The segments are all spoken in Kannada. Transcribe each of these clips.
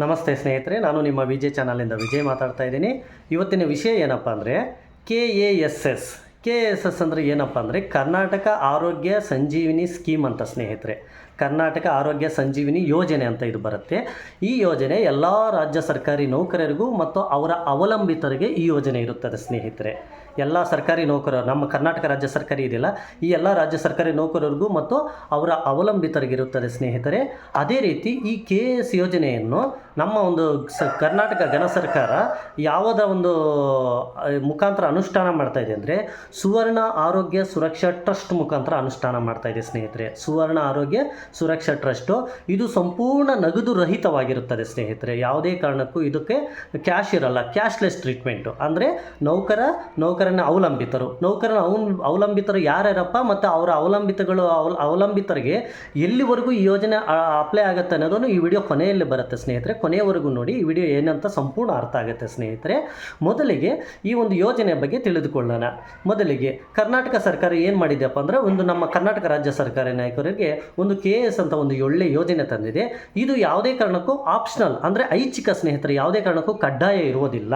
ನಮಸ್ತೆ ಸ್ನೇಹಿತರೆ, ನಾನು ನಿಮ್ಮ ವಿಜಯ್ ಚಾನಲಿಂದ ವಿಜಯ್ ಮಾತಾಡ್ತಾ ಇದ್ದೀನಿ. ಇವತ್ತಿನ ವಿಷಯ ಏನಪ್ಪ ಅಂದರೆ K A S S K S S ಅಂದರೆ ಏನಪ್ಪ ಅಂದರೆ, ಕರ್ನಾಟಕ ಆರೋಗ್ಯ ಸಂಜೀವಿನಿ ಸ್ಕೀಮ್ ಅಂತ ಸ್ನೇಹಿತರೆ. ಕರ್ನಾಟಕ ಆರೋಗ್ಯ ಸಂಜೀವಿನಿ ಯೋಜನೆ ಅಂತ ಇದು ಬರುತ್ತೆ. ಈ ಯೋಜನೆ ಎಲ್ಲ ರಾಜ್ಯ ಸರ್ಕಾರಿ ನೌಕರರಿಗೂ ಮತ್ತು ಅವರ ಅವಲಂಬಿತರಿಗೆ ಈ ಯೋಜನೆ ಇರುತ್ತದೆ ಸ್ನೇಹಿತರೆ. ಎಲ್ಲ ಸರ್ಕಾರಿ ನೌಕರರು ನಮ್ಮ ಕರ್ನಾಟಕ ರಾಜ್ಯ ಸರ್ಕಾರಿ ಇದೆಯಲ್ಲ, ಈ ಎಲ್ಲ ರಾಜ್ಯ ಸರ್ಕಾರಿ ನೌಕರರಿಗೂ ಮತ್ತು ಅವರ ಅವಲಂಬಿತರಿಗಿರುತ್ತದೆ ಸ್ನೇಹಿತರೆ. ಅದೇ ರೀತಿ ಈ ಕೆ ಎಸ್ ಯೋಜನೆಯನ್ನು ನಮ್ಮ ಒಂದು ಸ, ಕರ್ನಾಟಕ ಘನ ಸರ್ಕಾರ ಯಾವುದ ಒಂದು ಮುಖಾಂತರ ಅನುಷ್ಠಾನ ಮಾಡ್ತಾ ಇದೆ ಅಂದರೆ ಸುವರ್ಣ ಆರೋಗ್ಯ ಸುರಕ್ಷಾ ಟ್ರಸ್ಟ್ ಮುಖಾಂತರ ಅನುಷ್ಠಾನ ಮಾಡ್ತಾ ಇದೆ ಸ್ನೇಹಿತರೆ. ಸುವರ್ಣ ಆರೋಗ್ಯ ಸುರಕ್ಷಾ ಟ್ರಸ್ಟು. ಇದು ಸಂಪೂರ್ಣ ನಗದು ರಹಿತವಾಗಿರುತ್ತದೆ ಸ್ನೇಹಿತರೆ. ಯಾವುದೇ ಕಾರಣಕ್ಕೂ ಇದಕ್ಕೆ ಕ್ಯಾಶ್ ಇರಲ್ಲ. Cashless treatment. ಅಂದರೆ ನೌಕರ, ನೌಕರನ ಅವಲಂಬಿತರು. ನೌಕರನ ಅವಲಂಬಿತರು ಯಾರ್ಯಾರಪ್ಪ ಮತ್ತು ಅವರ ಅವಲಂಬಿತಗಳು, ಅವಲ, ಅವಲಂಬಿತರಿಗೆ ಎಲ್ಲಿವರೆಗೂ ಈ ಯೋಜನೆ ಅಪ್ಲೈ ಆಗುತ್ತೆ ಅನ್ನೋದನ್ನು ಈ ವಿಡಿಯೋ ಕೊನೆಯಲ್ಲಿ ಬರುತ್ತೆ ಸ್ನೇಹಿತರೆ. ಕೊನೆಯವರೆಗೂ ನೋಡಿ ಈ ವಿಡಿಯೋ ಏನಂತ ಸಂಪೂರ್ಣ ಅರ್ಥ ಆಗುತ್ತೆ ಸ್ನೇಹಿತರೆ. ಮೊದಲಿಗೆ ಈ ಒಂದು ಯೋಜನೆ ಬಗ್ಗೆ ತಿಳಿದುಕೊಳ್ಳೋಣ. ಮೊದಲಿಗೆ ಕರ್ನಾಟಕ ಸರ್ಕಾರ ಏನು ಮಾಡಿದೆಯಪ್ಪ ಅಂದರೆ ಒಂದು ನಮ್ಮ ಕರ್ನಾಟಕ ರಾಜ್ಯ ಸರ್ಕಾರ ನಾಯಕರಿಗೆ ಒಂದು ಕೆ ಎಸ್ ಅಂತ ಒಂದು ಒಳ್ಳೆ ಯೋಜನೆ ತಂದಿದೆ. ಇದು ಯಾವುದೇ ಕಾರಣಕ್ಕೂ ಆಪ್ಷನಲ್ ಅಂದರೆ ಐಚ್ಛಿಕ ಸ್ನೇಹಿತರು ಯಾವುದೇ ಕಾರಣಕ್ಕೂ ಕಡ್ಡಾಯ ಇರುವುದಿಲ್ಲ.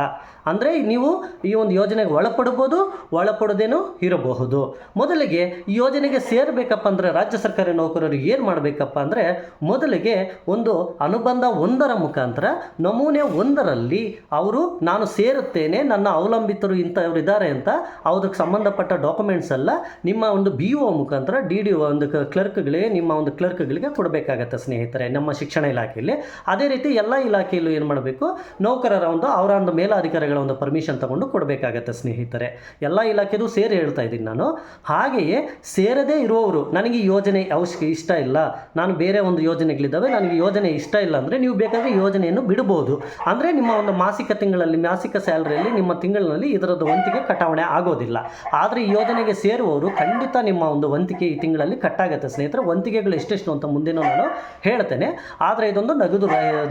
ಅಂದರೆ ನೀವು ಈ ಒಂದು ಯೋಜನೆಗೆ ಒಳಪಡ್ಬೋದು ಒಳಪಡದೇನೂ ಇರಬಹುದು. ಮೊದಲಿಗೆ ಈ ಯೋಜನೆಗೆ ಸೇರಬೇಕಪ್ಪ ಅಂದರೆ ರಾಜ್ಯ ಸರ್ಕಾರಿ ನೌಕರರು ಏನು ಮಾಡಬೇಕಪ್ಪ ಅಂದರೆ ಮೊದಲಿಗೆ ಒಂದು ಅನುಬಂಧ ಒಂದರ ಮುಖಾಂತರ ನಮೂನೆ ಒಂದರಲ್ಲಿ ಅವರು ನಾನು ಸೇರುತ್ತೇನೆ, ನನ್ನ ಅವಲಂಬಿತರು ಇಂಥವ್ರು ಇದ್ದಾರೆ ಅಂತ ಅವ್ರಿಗೆ ಸಂಬಂಧಪಟ್ಟ ಡಾಕ್ಯುಮೆಂಟ್ಸ್ ಎಲ್ಲ ನಿಮ್ಮ ಒಂದು ಬಿ ಒ ಮುಖಾಂತರ ಡಿ ಡಿ ಒಂದು ಕ್ಲರ್ಕ್ಗಳಿಗೆ ನಿಮ್ಮ ಒಂದು ಕ್ಲರ್ಕ್ಗಳಿಗೆ ಕೊಡಬೇಕಾಗತ್ತೆ ಸ್ನೇಹಿತರೆ, ನಮ್ಮ ಶಿಕ್ಷಣ ಇಲಾಖೆಯಲ್ಲಿ. ಅದೇ ರೀತಿ ಎಲ್ಲ ಇಲಾಖೆಯಲ್ಲೂ ಏನು ಮಾಡಬೇಕು? ನೌಕರರ ಒಂದು, ಅವರ ಒಂದು ಮೇಲಾಧಿಕಾರಿಗಳ ಒಂದು ಪರ್ಮಿಷನ್ ತಗೊಂಡು ಕೊಡಬೇಕಾಗತ್ತೆ ಸ್ನೇಹಿತರೆ. ಎಲ್ಲ ಇಲಾಖೆದು ಸೇರಿ ಹೇಳ್ತಾ ಇದ್ದೀನಿ ನಾನು. ಹಾಗೆಯೇ ಸೇರದೇ ಇರುವವರು ನನಗೆ ಯೋಜನೆ ಅವಶ್ಯಕ ಇಷ್ಟ ಇಲ್ಲ. ನಾನು ಬೇರೆ ಒಂದು ಯೋಜನೆಗಳಿದ್ದಾವೆ, ನನಗೆ ಯೋಜನೆ ಇಷ್ಟ ಇಲ್ಲ ಅಂದರೆ ನೀವು ಬೇಕಾದರೆ ಯೋಜನೆಯನ್ನು ಬಿಡ್ಬೋದು. ಅಂದರೆ ನಿಮ್ಮ ಒಂದು ಮಾಸಿಕ ತಿಂಗಳಲ್ಲಿ, ಮಾಸಿಕ ಸ್ಯಾಲರಿಯಲ್ಲಿ ನಿಮ್ಮ ತಿಂಗಳಿನಲ್ಲಿ ಇದರದ್ದು ವಂತಿಗೆ ಕಟಾವಣೆ ಆಗೋದಿಲ್ಲ. ಆದರೆ ಯೋಜನೆಗೆ ಸೇರುವವರು ಖಂಡಿತ ನಿಮ್ಮ ಒಂದು ವಂತಿಕೆ ಈ ತಿಂಗಳಲ್ಲಿ ಕಟ್ಟಾಗತ್ತೆ ಸ್ನೇಹಿತರೆ. ವಂತಿಗೆಗಳು ಎಷ್ಟೆಷ್ಟು ಅಂತ ಮುಂದಿನ ನಾನು ಹೇಳ್ತೇನೆ. ಆದರೆ ಇದೊಂದು ನಗದು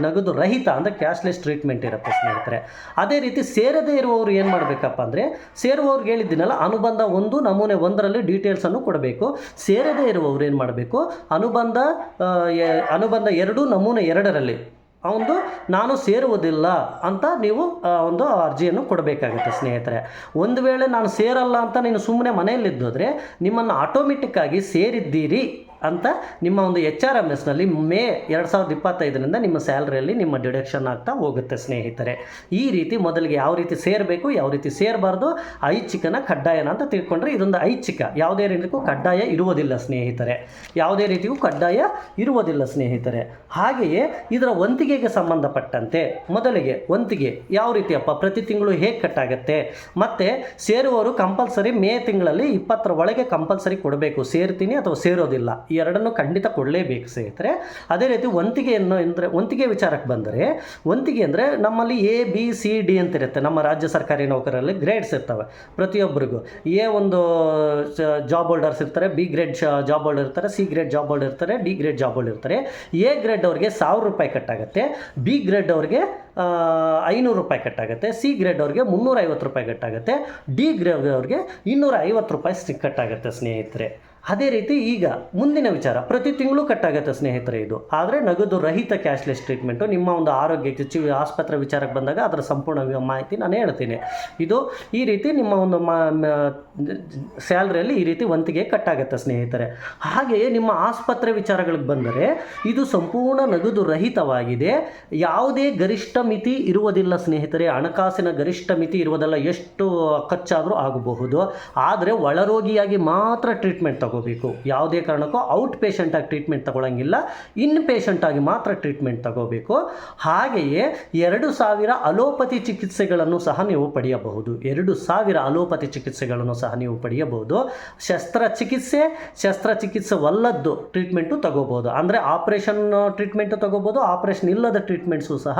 ನಗದು ರಹಿತ ಅಂದರೆ ಕ್ಯಾಶ್ಲೆಸ್ ಟ್ರೀಟ್ಮೆಂಟ್ ಇರುತ್ತೆ ಸ್ನೇಹಿತರೆ. ಅದೇ ರೀತಿ ಸೇರದೇ ಇರುವವರು ಏನು ಮಾಡಬೇಕಪ್ಪ ಅಂದರೆ, ಸೇರುವವ್ರಿಗೆ ಹೇಳಿದ್ದೀನಲ್ಲ, ಅನುಬಂಧ ಒಂದು, ನಮೂನೆ ಒಂದರಲ್ಲಿ ಡೀಟೇಲ್ಸನ್ನು ಕೊಡಬೇಕು. ಸೇರದೇ ಇರುವವರು ಏನು ಮಾಡಬೇಕು, ಅನುಬಂಧ ಅನುಬಂಧ ಎರಡು, ನಮೂನೆ ಎರಡರಲ್ಲಿ ಒಂದು ನಾನು ಸೇರುವುದಿಲ್ಲ ಅಂತ ನೀವು ಒಂದು ಅರ್ಜಿಯನ್ನು ಕೊಡಬೇಕಾಗುತ್ತೆ ಸ್ನೇಹಿತರೆ. ಒಂದು ವೇಳೆ ನಾನು ಸೇರಲ್ಲ ಅಂತ ನೀನು ಸುಮ್ಮನೆ ಮನೆಯಲ್ಲಿದ್ದೋದ್ರೆ, ನಿಮ್ಮನ್ನು ಆಟೋಮೆಟಿಕ್ಕಾಗಿ ಸೇರಿದ್ದೀರಿ. ಅಂತ ನಿಮ್ಮ ಒಂದು ಎಚ್ ಆರ್ ಎಂ ಎಸ್ನಲ್ಲಿ ಮೇ ಎರಡು ಸಾವಿರದ ಇಪ್ಪತ್ತೈದರಿಂದ ನಿಮ್ಮ ಸ್ಯಾಲ್ರಿಯಲ್ಲಿ ನಿಮ್ಮ ಡಿಡಕ್ಷನ್ ಆಗ್ತಾ ಹೋಗುತ್ತೆ, ಸ್ನೇಹಿತರೆ. ಈ ರೀತಿ ಮೊದಲಿಗೆ ಯಾವ ರೀತಿ ಸೇರಬೇಕು, ಯಾವ ರೀತಿ ಸೇರಬಾರ್ದು, ಐಚ್ಛಿಕನ ಕಡ್ಡಾಯನ ಅಂತ ತಿಳ್ಕೊಂಡ್ರೆ ಇದೊಂದು ಐಚ್ಛಿಕ. ಯಾವುದೇ ರೀತಿಗೂ ಕಡ್ಡಾಯ ಇರುವುದಿಲ್ಲ, ಸ್ನೇಹಿತರೆ. ಯಾವುದೇ ರೀತಿಗೂ ಕಡ್ಡಾಯ ಇರುವುದಿಲ್ಲ, ಸ್ನೇಹಿತರೆ. ಹಾಗೆಯೇ ಇದರ ವಂತಿಗೆಗೆ ಸಂಬಂಧಪಟ್ಟಂತೆ ಮೊದಲಿಗೆ ವಂತಿಗೆ ಯಾವ ರೀತಿಯಪ್ಪ? ಪ್ರತಿ ತಿಂಗಳು ಹೇಗೆ ಕಟ್ಟಾಗುತ್ತೆ? ಮತ್ತು ಸೇರುವವರು ಕಂಪಲ್ಸರಿ ಮೇ ತಿಂಗಳಲ್ಲಿ ಇಪ್ಪತ್ತರ ಒಳಗೆ ಕಂಪಲ್ಸರಿ ಕೊಡಬೇಕು, ಸೇರ್ತೀನಿ ಅಥವಾ ಸೇರೋದಿಲ್ಲ? ಎರಡನ್ನು ಖಂಡಿತ ಕೊಡಲೇಬೇಕು ಸ್ನೇಹಿತರೆ. ಅದೇ ರೀತಿ ವಂತಿಗೆಯನ್ನು ಅಂದರೆ ವಂತಿಗೆ ವಿಚಾರಕ್ಕೆ ಬಂದರೆ, ವಂತಿಗೆ ಅಂದರೆ ನಮ್ಮಲ್ಲಿ ಎ ಬಿ ಸಿ ಡಿ ಅಂತ ಇರುತ್ತೆ. ನಮ್ಮ ರಾಜ್ಯ ಸರ್ಕಾರಿ ನೌಕರರಲ್ಲಿ ಗ್ರೇಡ್ಸ್ ಇರ್ತವೆ ಪ್ರತಿಯೊಬ್ಬರಿಗೂ. ಎ ಒಂದು ಜಾಬ್ ಹೋಲ್ಡರ್ಸ್ ಇರ್ತಾರೆ ಬಿ ಗ್ರೇಡ್ ಜಾಬ್ ಹೋಲ್ಡರ್ ಇರ್ತಾರೆ ಸಿ ಗ್ರೇಡ್ ಜಾಬ್ ಹೋಲ್ಡರ್ ಇರ್ತಾರೆ ಡಿ ಗ್ರೇಡ್ ಜಾಬ್ ಹೋಲ್ಡರ್ ಇರ್ತಾರೆ. ಎ ಗ್ರೇಡ್ ಅವ್ರಿಗೆ ಸಾವಿರ ರೂಪಾಯಿ ಕಟ್ಟಾಗುತ್ತೆ ಬಿ ಗ್ರೇಡ್ ಅವ್ರಿಗೆ ಐನೂರು ರೂಪಾಯಿ ಕಟ್ಟಾಗುತ್ತೆ ಸಿ ಗ್ರೇಡ್ ಅವ್ರಿಗೆ ಮುನ್ನೂರ ಐವತ್ತು ರೂಪಾಯಿ ಕಟ್ಟಾಗುತ್ತೆ ಡಿ ಗ್ರೇಡ್ ಅವ್ರಿಗೆ ಇನ್ನೂರ ಐವತ್ತು ರೂಪಾಯಿ ಕಟ್ಟಾಗುತ್ತೆ ಸ್ನೇಹಿತರೆ. ಅದೇ ರೀತಿ ಈಗ ಮುಂದಿನ ವಿಚಾರ, ಪ್ರತಿ ತಿಂಗಳು ಕಟ್ಟಾಗತ್ತೆ ಸ್ನೇಹಿತರೆ ಇದು. ಆದರೆ ನಗದು ರಹಿತ ಕ್ಯಾಶ್ಲೆಸ್ ಟ್ರೀಟ್ಮೆಂಟು, ನಿಮ್ಮ ಒಂದು ಆರೋಗ್ಯಕ್ಕೆ ಚಿ ಆಸ್ಪತ್ರೆ ವಿಚಾರಕ್ಕೆ ಬಂದಾಗ ಅದರ ಸಂಪೂರ್ಣ ಮಾಹಿತಿ ನಾನು ಹೇಳ್ತೀನಿ. ಇದು ಈ ರೀತಿ ನಿಮ್ಮ ಒಂದು ಮಾ ಸ್ಯಾಲ್ರಿಯಲ್ಲಿ ಈ ರೀತಿ ವಂತಿಗೆ ಕಟ್ಟಾಗತ್ತೆ ಸ್ನೇಹಿತರೆ. ಹಾಗೆಯೇ ನಿಮ್ಮ ಆಸ್ಪತ್ರೆ ವಿಚಾರಗಳಿಗೆ ಬಂದರೆ ಇದು ಸಂಪೂರ್ಣ ನಗದು ರಹಿತವಾಗಿದೆ. ಯಾವುದೇ ಗರಿಷ್ಠ ಮಿತಿ ಇರುವುದಿಲ್ಲ ಸ್ನೇಹಿತರೆ. ಹಣಕಾಸಿನ ಗರಿಷ್ಠ ಮಿತಿ ಇರುವುದಲ್ಲ, ಎಷ್ಟು ಖರ್ಚಾದರೂ ಆಗಬಹುದು. ಆದರೆ ಒಳರೋಗಿಯಾಗಿ ಮಾತ್ರ ಟ್ರೀಟ್ಮೆಂಟ್ ತಗೋಬೇಕು. ಯಾವುದೇ ಕಾರಣಕ್ಕೂ ಔಟ್ ಪೇಷಂಟಾಗಿ ಟ್ರೀಟ್ಮೆಂಟ್ ತಗೊಳ್ಳಂಗಿಲ್ಲ ಇನ್ ಪೇಷಂಟಾಗಿ ಮಾತ್ರ ಟ್ರೀಟ್ಮೆಂಟ್ ತಗೋಬೇಕು. ಹಾಗೆಯೇ ಎರಡು ಸಾವಿರ ಅಲೋಪತಿ ಚಿಕಿತ್ಸೆಗಳನ್ನು ಸಹ ನೀವು ಪಡೆಯಬಹುದು. ಎರಡು ಸಾವಿರ ಅಲೋಪತಿ ಚಿಕಿತ್ಸೆಗಳನ್ನು ಸಹ ನೀವು ಪಡೆಯಬಹುದು. ಶಸ್ತ್ರಚಿಕಿತ್ಸೆ, ಶಸ್ತ್ರಚಿಕಿತ್ಸೆವಲ್ಲದ್ದು ಟ್ರೀಟ್ಮೆಂಟು ತಗೋಬೋದು ಅಂದರೆ ಆಪ್ರೇಷನ್ ಟ್ರೀಟ್ಮೆಂಟು ತಗೋಬೋದು ಆಪ್ರೇಷನ್ ಇಲ್ಲದ ಟ್ರೀಟ್ಮೆಂಟ್ಸು ಸಹ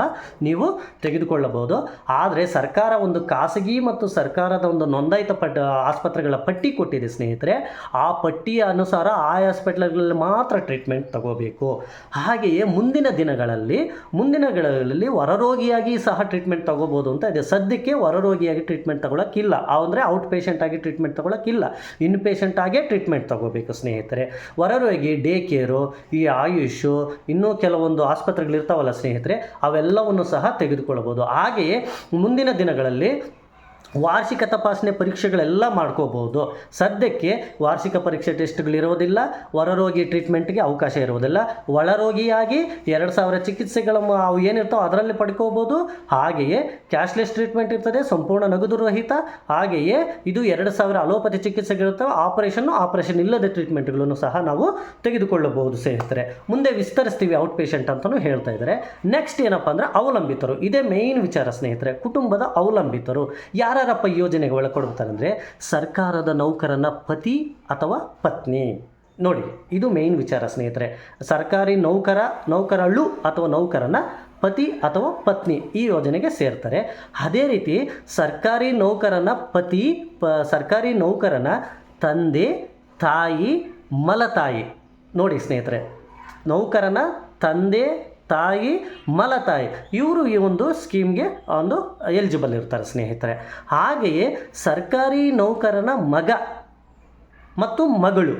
ನೀವು ತೆಗೆದುಕೊಳ್ಳಬಹುದು. ಆದರೆ ಸರ್ಕಾರ ಒಂದು ಖಾಸಗಿ ಮತ್ತು ಸರ್ಕಾರದ ಒಂದು ನೋಂದಾಯಿತ ಪಟ್ಟ ಆಸ್ಪತ್ರೆಗಳ ಪಟ್ಟಿ ಕೊಟ್ಟಿದೆ ಸ್ನೇಹಿತರೆ. ಆ ಪಟ್ಟಿ ಪಟ್ಟಿಯ ಅನುಸಾರ ಆ ಹಾಸ್ಪಿಟ್ಲ್ಗಳಲ್ಲಿ ಮಾತ್ರ ಟ್ರೀಟ್ಮೆಂಟ್ ತಗೋಬೇಕು. ಹಾಗೆಯೇ ಮುಂದಿನ ದಿನಗಳಲ್ಲಿ ಮುಂದಿನ ದಿನಗಳಲ್ಲಿ ಹೊರರೋಗಿಯಾಗಿ ಸಹ ಟ್ರೀಟ್ಮೆಂಟ್ ತಗೋಬೋದು ಅಂತ ಇದೆ. ಸದ್ಯಕ್ಕೆ ಹೊರರೋಗಿಯಾಗಿ ಟ್ರೀಟ್ಮೆಂಟ್ ತಗೊಳಕ್ಕಿಲ್ಲ ಅಂದರೆ ಔಟ್ ಪೇಷಂಟ್ ಆಗಿ ಟ್ರೀಟ್ಮೆಂಟ್ ತಗೊಳ್ಳೋಕ್ಕಿಲ್ಲ ಇನ್ ಪೇಷಂಟ್ ಆಗೇ ಟ್ರೀಟ್ಮೆಂಟ್ ತಗೋಬೇಕು ಸ್ನೇಹಿತರೆ. ಹೊರರೋಗಿ ಡೇ ಕೇರು ಈ ಆಯುಷು, ಇನ್ನೂ ಕೆಲವೊಂದು ಆಸ್ಪತ್ರೆಗಳಿರ್ತಾವಲ್ಲ ಸ್ನೇಹಿತರೆ, ಅವೆಲ್ಲವನ್ನು ಸಹ ತೆಗೆದುಕೊಳ್ಳಬಹುದು ಹಾಗೆಯೇ ಮುಂದಿನ ದಿನಗಳಲ್ಲಿ ವಾರ್ಷಿಕ ತಪಾಸಣೆ ಪರೀಕ್ಷೆಗಳೆಲ್ಲ ಮಾಡ್ಕೋಬೋದು ಸದ್ಯಕ್ಕೆ ವಾರ್ಷಿಕ ಪರೀಕ್ಷೆ ಟೆಸ್ಟ್ಗಳಿರೋದಿಲ್ಲ, ಹೊರರೋಗಿ ಟ್ರೀಟ್ಮೆಂಟ್ಗೆ ಅವಕಾಶ ಇರೋದಿಲ್ಲ. ಒಳರೋಗಿಯಾಗಿ ಎರಡು ಸಾವಿರ ಚಿಕಿತ್ಸೆಗಳ ಅವು ಏನಿರ್ತಾವೆ ಅದರಲ್ಲಿ ಪಡ್ಕೋಬೋದು ಹಾಗೆಯೇ ಕ್ಯಾಶ್ಲೆಸ್ ಟ್ರೀಟ್ಮೆಂಟ್ ಇರ್ತದೆ, ಸಂಪೂರ್ಣ ನಗದು ರಹಿತ. ಹಾಗೆಯೇ ಇದು ಎರಡು ಸಾವಿರ ಅಲೋಪತಿ ಚಿಕಿತ್ಸೆಗಳಿರ್ತವೆ, ಆಪರೇಷನ್ನು ಆಪರೇಷನ್ ಇಲ್ಲದ ಟ್ರೀಟ್ಮೆಂಟ್ಗಳನ್ನು ಸಹ ನಾವು ತೆಗೆದುಕೊಳ್ಳಬಹುದು ಸ್ನೇಹಿತರೆ. ಮುಂದೆ ವಿಸ್ತರಿಸ್ತೀವಿ ಔಟ್ ಪೇಷಂಟ್ ಅಂತಲೂ ಹೇಳ್ತಾ ಇದ್ದಾರೆ. ನೆಕ್ಸ್ಟ್ ಏನಪ್ಪ ಅಂದರೆ ಅವಲಂಬಿತರು. ಇದೇ ಮೇಯ್ನ್ ವಿಚಾರ ಸ್ನೇಹಿತರೆ, ಕುಟುಂಬದ ಅವಲಂಬಿತರು. ಯಾರ್ಯಾರಪ್ಪ ಈ ಯೋಜನೆಗೆ ಒಳಕೊಡ್ತಾರೆ ಅಂದರೆ ಸರ್ಕಾರದ ನೌಕರನ ಪತಿ ಅಥವಾ ಪತ್ನಿ. ನೋಡಿ, ಇದು ಮೇಯ್ನ್ ವಿಚಾರ ಸ್ನೇಹಿತರೆ. ಸರ್ಕಾರಿ ನೌಕರ, ನೌಕರಳು ಅಥವಾ ನೌಕರನ ಪತಿ ಅಥವಾ ಪತ್ನಿ ಈ ಯೋಜನೆಗೆ ಸೇರ್ತಾರೆ. ಅದೇ ರೀತಿ ಸರ್ಕಾರಿ ನೌಕರನ ಪತಿ, ಪ, ಸರ್ಕಾರಿ ನೌಕರನ ತಂದೆ, ತಾಯಿ, ಮಲತಾಯಿ. ನೋಡಿ ಸ್ನೇಹಿತರೆ, ನೌಕರನ ತಂದೆ ತಾಯಿ, ಮಲತಾಯಿ. ಇವರು ಈ ಒಂದು ಸ್ಕೀಮ್ಗೆ ಒಂದು ಎಲಿಜಿಬಲ್ ಇರ್ತಾರೆ ಸ್ನೇಹಿತರೆ. ಹಾಗೆಯೇ ಸರ್ಕಾರಿ ನೌಕರನ ಮಗ ಮತ್ತು ಮಗಳು.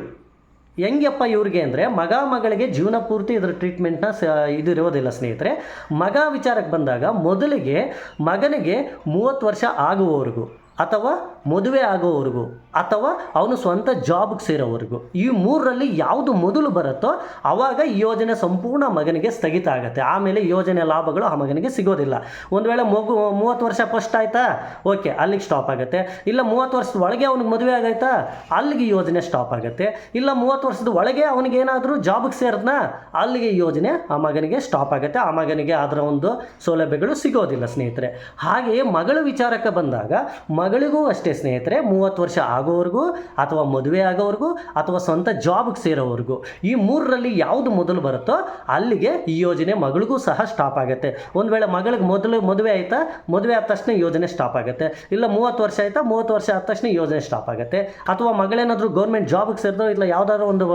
ಹೆಂಗಪ್ಪ ಇವ್ರಿಗೆ ಅಂದರೆ ಮಗ ಮಗಳಿಗೆ ಜೀವನ ಪೂರ್ತಿ ಇದರ ಟ್ರೀಟ್ಮೆಂಟ್ನ ಸ, ಇದಿರೋದಿಲ್ಲ ಸ್ನೇಹಿತರೆ. ಮಗ ವಿಚಾರಕ್ಕೆ ಬಂದಾಗ ಮೊದಲಿಗೆ ಮಗನಿಗೆ ಮೂವತ್ತು ವರ್ಷ ಆಗುವವರೆಗೂ ಅಥವಾ ಮದುವೆ ಆಗೋವರೆಗೂ ಅಥವಾ ಅವನು ಸ್ವಂತ ಜಾಬ್ಗೆ ಸೇರೋವರೆಗೂ ಈ ಮೂರರಲ್ಲಿ ಯಾವುದು ಮೊದಲು ಬರುತ್ತೋ ಆವಾಗ ಈ ಯೋಜನೆ ಸಂಪೂರ್ಣ ಮಗನಿಗೆ ಸ್ಥಗಿತ ಆಗುತ್ತೆ. ಆಮೇಲೆ ಯೋಜನೆ ಲಾಭಗಳು ಆ ಮಗನಿಗೆ ಸಿಗೋದಿಲ್ಲ. ಒಂದು ವೇಳೆ ಮಗು ಮೂವತ್ತು ವರ್ಷ ಫಸ್ಟ್ ಆಯ್ತಾ? ಓಕೆ ಅಲ್ಲಿಗೆ ಸ್ಟಾಪ್ ಆಗುತ್ತೆ. ಇಲ್ಲ ಮೂವತ್ತು ವರ್ಷದ ಒಳಗೆ ಅವನಿಗೆ ಮದುವೆ ಆಗೈತಾ? ಅಲ್ಲಿಗೆ ಯೋಜನೆ ಸ್ಟಾಪ್ ಆಗುತ್ತೆ. ಇಲ್ಲ ಮೂವತ್ತು ವರ್ಷದ ಒಳಗೆ ಅವನಿಗೆ ಏನಾದರೂ ಜಾಬ್ಗೆ ಸೇರಿದ್ನ? ಅಲ್ಲಿಗೆ ಯೋಜನೆ ಆ ಮಗನಿಗೆ ಸ್ಟಾಪ್ ಆಗುತ್ತೆ. ಆ ಮಗನಿಗೆ ಅದರ ಒಂದು ಸೌಲಭ್ಯಗಳು ಸಿಗೋದಿಲ್ಲ ಸ್ನೇಹಿತರೆ. ಹಾಗೆಯೇ ಮಗಳ ವಿಚಾರಕ್ಕೆ ಬಂದಾಗ ಮಗಳಿಗೂ ಅಷ್ಟೇ ಸ್ನೇಹಿತರೆ, ಮೂವತ್ತು ವರ್ಷ ಆಗೋವರೆಗೂ ಅಥವಾ ಮದುವೆ ಆಗೋವರೆಗೂ ಅಥವಾ ಸ್ವಂತ ಜಾಬ್ಗೆ ಸೇರೋವರೆಗೂ ಈ ಮೂರರಲ್ಲಿ ಯಾವುದು ಮೊದಲು ಬರುತ್ತೋ ಅಲ್ಲಿಗೆ ಈ ಯೋಜನೆ ಮಗಳಿಗೂ ಸಹ ಸ್ಟಾಪ್ ಆಗುತ್ತೆ. ಒಂದು ವೇಳೆ ಮಗಳಿಗೆ ಮೊದಲು ಮದುವೆ ಆಯಿತಾ, ಮದುವೆ ಆದ ತಕ್ಷಣ ಯೋಜನೆ ಸ್ಟಾಪ್ ಆಗುತ್ತೆ. ಇಲ್ಲ ಮೂವತ್ತು ವರ್ಷ ಆಯಿತಾ, ಮೂವತ್ತು ವರ್ಷ ಆದ ತಕ್ಷಣ ಯೋಜನೆ ಸ್ಟಾಪ್ ಆಗುತ್ತೆ. ಅಥವಾ ಮಗಳೇನಾದರೂ ಗೌರ್ಮೆಂಟ್ ಜಾಬ್ಗೆ ಸೇರಿದ್ರು ಇಲ್ಲ ಯಾವುದಾದ್ರು ಒಂದು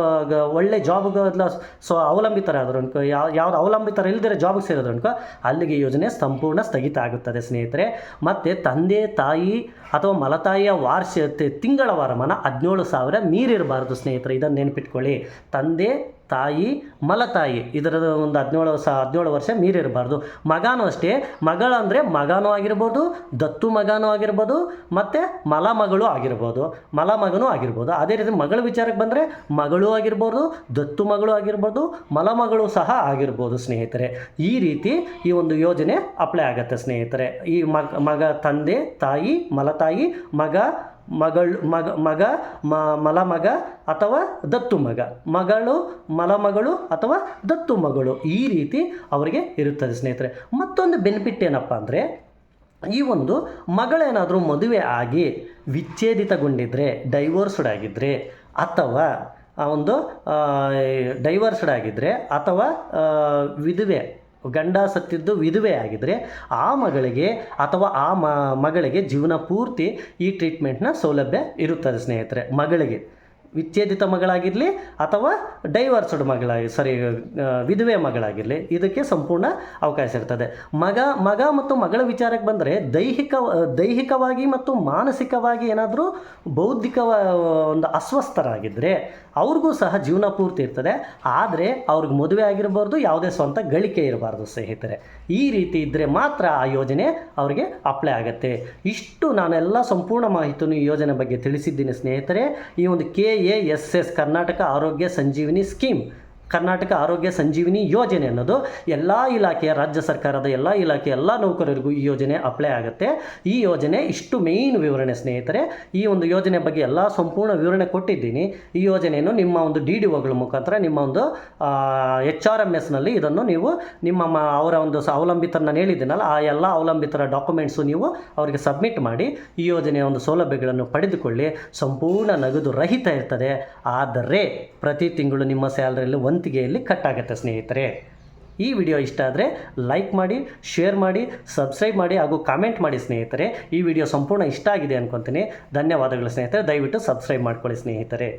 ಒಳ್ಳೆ ಜಾಬ್ಗೆ ಇಲ್ಲ ಸೊ ಅವಲಂಬಿತರಾದ್ರು ಅನ್ಕೋ ಯಾವ ಯಾವ್ದು ಅವಲಂಬಿತರ ಇಲ್ಲದಿರೋ ಜಾಬ್ಗೆ ಸೇರಿದ್ರು ಅನ್ಕೋ, ಅಲ್ಲಿಗೆ ಯೋಜನೆ ಸಂಪೂರ್ಣ ಸ್ಥಗಿತ ಆಗುತ್ತದೆ ಸ್ನೇಹಿತರೆ. ಮತ್ತು ತಂದೆ, ತಾಯಿ ಅಥವಾ ಮಲತಾಯಿಯ ವಾರ್ಷ ತಿಂಗಳ ವರಮಾನ ಹದಿನೇಳು ಸಾವಿರ ಮೀರಿರಬಾರ್ದು ಸ್ನೇಹಿತರೆ ಇದನ್ನು ನೆನಪಿಟ್ಕೊಳ್ಳಿ. ತಂದೆ ತಾಯಿ ಮಲತಾಯಿ ಇದರ ಒಂದು ಹದಿನೇಳು ಸ, ಹದಿನೇಳು ವರ್ಷ ಮೀರಿರಬಾರ್ದು ಮಗನೂ ಅಷ್ಟೇ. ಮಗಳು ಅಂದರೆ ಮಗನೂ ಆಗಿರ್ಬೋದು, ದತ್ತು ಮಗನೂ ಆಗಿರ್ಬೋದು, ಮತ್ತು ಮಲ ಮಗಳು ಆಗಿರ್ಬೋದು, ಮಲ ಮಗನೂ ಆಗಿರ್ಬೋದು. ಅದೇ ರೀತಿ ಮಗಳ ವಿಚಾರಕ್ಕೆ ಬಂದರೆ ಮಗಳು ಆಗಿರ್ಬೋದು, ದತ್ತು ಮಗಳು ಆಗಿರ್ಬೋದು, ಮಲ ಮಗಳು ಸಹ ಆಗಿರ್ಬೋದು ಸ್ನೇಹಿತರೆ. ಈ ರೀತಿ ಈ ಒಂದು ಯೋಜನೆ ಅಪ್ಲೈ ಆಗುತ್ತೆ ಸ್ನೇಹಿತರೆ. ಈ ಮಗ ಮಗ, ತಂದೆ, ತಾಯಿ ಮಲತಾಯಿ ಮಗ ಮಗಳು, ಮಗ ಮಗ, ಮ, ಮಲಮಗ ಅಥವಾ ದತ್ತು ಮಗ. ಮಗಳು, ಮಲಮಗಳು ಅಥವಾ ದತ್ತು ಮಗಳು. ಈ ರೀತಿ ಅವರಿಗೆ ಇರುತ್ತದೆ ಸ್ನೇಹಿತರೆ. ಮತ್ತೊಂದು ಬೆನಿಫಿಟ್ ಏನಪ್ಪ ಅಂದರೆ, ಈ ಒಂದು ಮಗಳೇನಾದರೂ ಮದುವೆ ಆಗಿ ವಿಚ್ಛೇದಿತಗೊಂಡಿದ್ದರೆ ಡೈವೋರ್ಸ್ಡ್ ಆಗಿದ್ದರೆ ಅಥವಾ ಆ ಒಂದು ಡೈವರ್ಸ್ಡ್ ಆಗಿದ್ದರೆ ಅಥವಾ ವಿಧವೆ ಗಂಡ ಸತ್ತಿದ್ದು ವಿಧವೆ ಆಗಿದ್ದರೆ ಆ ಮಗಳಿಗೆ ಅಥವಾ ಆ ಮಗಳಿಗೆ ಜೀವನ ಪೂರ್ತಿ ಈ ಟ್ರೀಟ್ಮೆಂಟ್ನ ಸೌಲಭ್ಯ ಇರುತ್ತದೆ ಸ್ನೇಹಿತರೆ, ಮಗಳಿಗೆ. ವಿಚ್ಛೇದಿತ ಮಗಳಾಗಿರಲಿ ಅಥವಾ ಡೈವರ್ಸ್ಡ್ ಮಗಳಾಗಿ, ಸಾರಿ ವಿಧವೆ ಮಗಳಾಗಿರಲಿ, ಇದಕ್ಕೆ ಸಂಪೂರ್ಣ ಅವಕಾಶ ಇರ್ತದೆ. ಮಗ ಮಗ ಮತ್ತು ಮಗಳ ವಿಚಾರಕ್ಕೆ ಬಂದರೆ ದೈಹಿಕ, ದೈಹಿಕವಾಗಿ ಮತ್ತು ಮಾನಸಿಕವಾಗಿ ಏನಾದರೂ ಬೌದ್ಧಿಕ ಒಂದು ಅಸ್ವಸ್ಥರಾಗಿದ್ದರೆ ಅವ್ರಿಗೂ ಸಹ ಜೀವನ ಪೂರ್ತಿ ಇರ್ತದೆ. ಆದರೆ ಅವ್ರಿಗೆ ಮದುವೆ ಆಗಿರಬಾರ್ದು, ಯಾವುದೇ ಸ್ವಂತ ಗಳಿಕೆ ಇರಬಾರ್ದು ಸ್ನೇಹಿತರೆ. ಈ ರೀತಿ ಇದ್ದರೆ ಮಾತ್ರ ಆ ಯೋಜನೆ ಅವರಿಗೆ ಅಪ್ಲೈ ಆಗುತ್ತೆ. ಇಷ್ಟು ನಾನೆಲ್ಲ ಸಂಪೂರ್ಣ ಮಾಹಿತಿಯನ್ನು ಈ ಯೋಜನೆ ಬಗ್ಗೆ ತಿಳಿಸಿದ್ದೀನಿ ಸ್ನೇಹಿತರೆ. ಈ ಒಂದು K A S S Karnataka Arogya Sanjeevini scheme Karnataka Arogya ಸಂಜೀವಿನಿ ಯೋಜನೆ ಅನ್ನೋದು ಎಲ್ಲ ಇಲಾಖೆಯ, ರಾಜ್ಯ ಸರ್ಕಾರದ ಎಲ್ಲ ಇಲಾಖೆ ಎಲ್ಲ ನೌಕರರಿಗೂ ಈ ಯೋಜನೆ ಅಪ್ಲೈ ಆಗುತ್ತೆ. ಈ ಯೋಜನೆ ಇಷ್ಟು ಮೇಯ್ನ್ ವಿವರಣೆ ಸ್ನೇಹಿತರೆ. ಈ ಒಂದು ಯೋಜನೆ ಬಗ್ಗೆ ಎಲ್ಲ ಸಂಪೂರ್ಣ ವಿವರಣೆ ಕೊಟ್ಟಿದ್ದೀನಿ. ಈ ಯೋಜನೆಯನ್ನು ನಿಮ್ಮ ಒಂದು ಡಿ ಡಿ ಒಗಳ ಮುಖಾಂತರ ನಿಮ್ಮ ಒಂದು ಎಚ್ ಆರ್ ಎಂ ಎಸ್ನಲ್ಲಿ ಇದನ್ನು ನೀವು ನಿಮ್ಮ ಅವರ ಒಂದು ಅವಲಂಬಿತರನ್ನ ನಾನು ಹೇಳಿದ್ದೀನಲ್ಲ, ಆ ಎಲ್ಲ ಅವಲಂಬಿತರ ಡಾಕ್ಯುಮೆಂಟ್ಸು ನೀವು ಅವರಿಗೆ ಸಬ್ಮಿಟ್ ಮಾಡಿ, ಈ ಯೋಜನೆಯ ಒಂದು ಸೌಲಭ್ಯಗಳನ್ನು ಪಡೆದುಕೊಳ್ಳಿ. ಸಂಪೂರ್ಣ ನಗದು ರಹಿತ ಇರ್ತದೆ. ಆದರೆ ಪ್ರತಿ ತಿಂಗಳು ನಿಮ್ಮ ಸ್ಯಾಲ್ರಿಯಲ್ಲಿ ವಂತಿಗೆಯಲ್ಲಿ ಕಟ್ ಆಗುತ್ತೆ ಸ್ನೇಹಿತರೆ. ಈ ವಿಡಿಯೋ ಇಷ್ಟ ಆದರೆ ಲೈಕ್ ಮಾಡಿ ಶೇರ್ ಮಾಡಿ ಸಬ್ಸ್ಕ್ರೈಬ್ ಮಾಡಿ ಹಾಗೂ ಕಾಮೆಂಟ್ ಮಾಡಿ ಸ್ನೇಹಿತರೆ. ಈ ವಿಡಿಯೋ ಸಂಪೂರ್ಣ ಇಷ್ಟ ಆಗಿದೆ ಅನ್ಕೊತೀನಿ. ಧನ್ಯವಾದಗಳು ಸ್ನೇಹಿತರೆ. ದಯವಿಟ್ಟು ಸಬ್ಸ್ಕ್ರೈಬ್ ಮಾಡ್ಕೊಳ್ಳಿ ಸ್ನೇಹಿತರೆ.